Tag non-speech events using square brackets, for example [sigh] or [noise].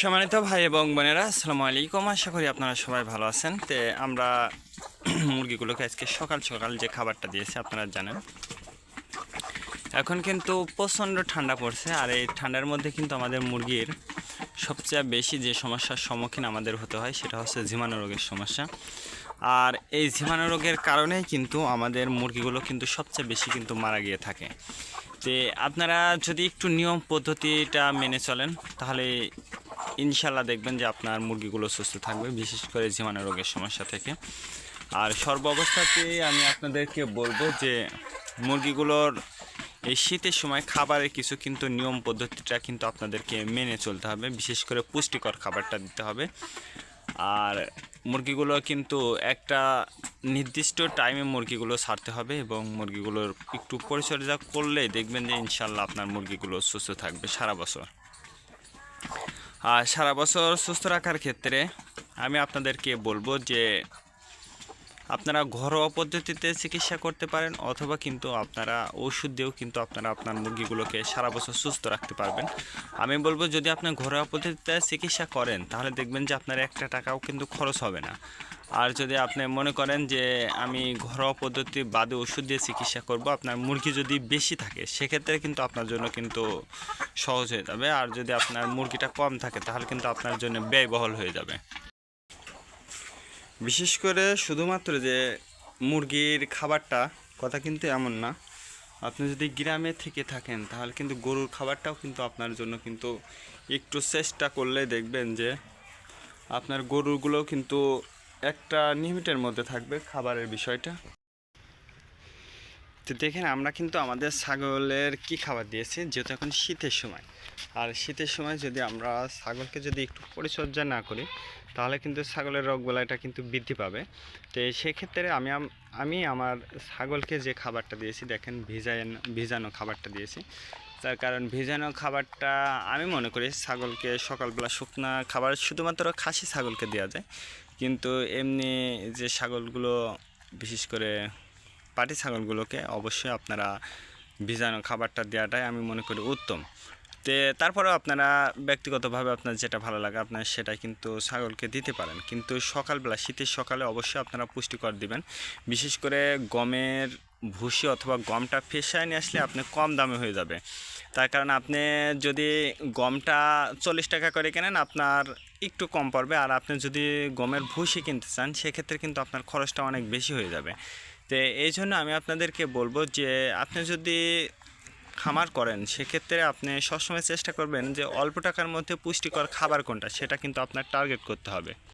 সম্মানিত ভাই এবং বোনেরা, আসসালামু আলাইকুম। আশা করি আপনারা সবাই ভালো আছেন। তে আমরা [clears throat] মুরগিগুলোকে আজকে সকাল সকাল যে খাবারটা দিয়েছি, আপনারা জানেন। এখন কিন্তু প্রচণ্ড ঠান্ডা পড়ছে, আর এই ঠান্ডার মধ্যে কিন্তু আমাদের মুরগির সবচেয়ে বেশি যে সমস্যার সম্মুখীন আমাদের হতে হয়, সেটা হচ্ছে জীবাণু রোগের সমস্যা। আর এই জীবাণু রোগের কারণেই কিন্তু আমাদের মুরগিগুলো কিন্তু সবচেয়ে বেশি কিন্তু মারা গিয়ে থাকে। তে আপনারা যদি একটু নিয়ম পদ্ধতিটা মেনে চলেন, তাহলে ইনশাল্লাহ দেখবেন যে আপনার মুরগিগুলো সুস্থ থাকবে, বিশেষ করে জীবাণু রোগের সমস্যা থেকে। আর সর্ব অবস্থাতেই আমি আপনাদেরকে বলব যে মুরগিগুলোর এই শীতের সময় খাবারের কিছু কিন্তু নিয়ম পদ্ধতিটা কিন্তু আপনাদেরকে মেনে চলতে হবে, বিশেষ করে পুষ্টিকর খাবারটা দিতে হবে। আর মুরগিগুলো কিন্তু একটা নির্দিষ্ট টাইমে মুরগিগুলো ছাড়তে হবে এবং মুরগিগুলোর একটু পরিচর্যা করলেই দেখবেন যে ইনশাল্লাহ আপনার মুরগিগুলো সুস্থ থাকবে সারা বছর। সারা বছর সুস্থ রাখার ক্ষেত্রে আমি আপনাদেরকে বলব যে আপনারা ঘরোয়া পদ্ধতিতে চিকিৎসা করতে পারেন অথবা কিন্তু আপনারা ওষুধ দিয়েও কিন্তু আপনারা আপনার মুরগিগুলোকে সারা বছর সুস্থ রাখতে পারবেন। আমি বলব যদি আপনি ঘরোয়া পদ্ধতিতে চিকিৎসা করেন তাহলে দেখবেন যে আপনার একটা টাকাও কিন্তু খরচ হবে না। আর যদি আপনি মনে করেন যে আমি ঘরোয়া পদ্ধতি বাদে ওষুধ দিয়ে চিকিৎসা করব, আপনার মুরগি যদি বেশি থাকে, সেক্ষেত্রে কিন্তু আপনার জন্য কিন্তু সহজ হয়ে যাবে। আর যদি আপনার মুরগিটা কম থাকে, তাহলে কিন্তু আপনার জন্য ব্যয়বহুল হয়ে যাবে। বিশেষ করে শুধুমাত্র যে মুরগির খাবারটা কথা কিন্তু এমন না। আপনি যদি গ্রামে থেকে থাকেন, তাহলে কিন্তু গরুর খাবারটাও কিন্তু আপনার জন্য কিন্তু একটু চেষ্টা করলে দেখবেন যে আপনার গরুগুলোও কিন্তু একটা লিমিটের মধ্যে থাকবে খাবারের বিষয়টা। তো দেখেন, আমরা কিন্তু আমাদের ছাগলের কি খাবার দিয়েছি, যেহেতু এখন শীতের সময়। আর শীতের সময় যদি আমরা ছাগলকে যদি একটু পরিচর্যা না করি, তাহলে কিন্তু ছাগলের রোগবেলাটা কিন্তু বৃদ্ধি পাবে। তো সেক্ষেত্রে আমি আমি আমার ছাগলকে যে খাবারটা দিয়েছি, দেখেন ভিজান ভিজানো খাবারটা দিয়েছি। তার কারণ ভিজানো খাবারটা আমি মনে করি ছাগলকে সকালবেলা শুকনা খাবার শুধুমাত্র খাসি ছাগলকে দেওয়া যায়। কিন্তু এমনি যে ছাগলগুলো, বিশেষ করে পাটি ছাগলগুলোকে অবশ্যই আপনারা ভিজানো খাবারটা দেওয়াটাই আমি মনে করি উত্তম। তে তারপরেও আপনারা ব্যক্তিগতভাবে আপনার যেটা ভালো লাগে আপনার সেটা কিন্তু ছাগলকে দিতে পারেন। কিন্তু সকালবেলা, শীতের সকালে অবশ্যই আপনারা পুষ্টিকর দিবেন। বিশেষ করে গমের ভুসি অথবা গমটা ফেসায় নিয়ে আসলে আপনি কম দামে হয়ে যাবে। তার কারণ আপনি যদি গমটা চল্লিশ টাকা করে কেনেন, আপনার একটু কম পড়বে। আর আপনি যদি গমের ভুসি কিনতে চান, সেক্ষেত্রে কিন্তু আপনার খরচটা অনেক বেশি হয়ে যাবে। তো এই জন্য আমি আপনাদেরকে বলব যে, আপনি যদি খামার করেন, সেক্ষেত্রে আপনি সবসময় চেষ্টা করবেন যে, অল্প টাকার মধ্যে পুষ্টিকর খাবার কোনটা, সেটা কিন্তু আপনার টার্গেট করতে হবে।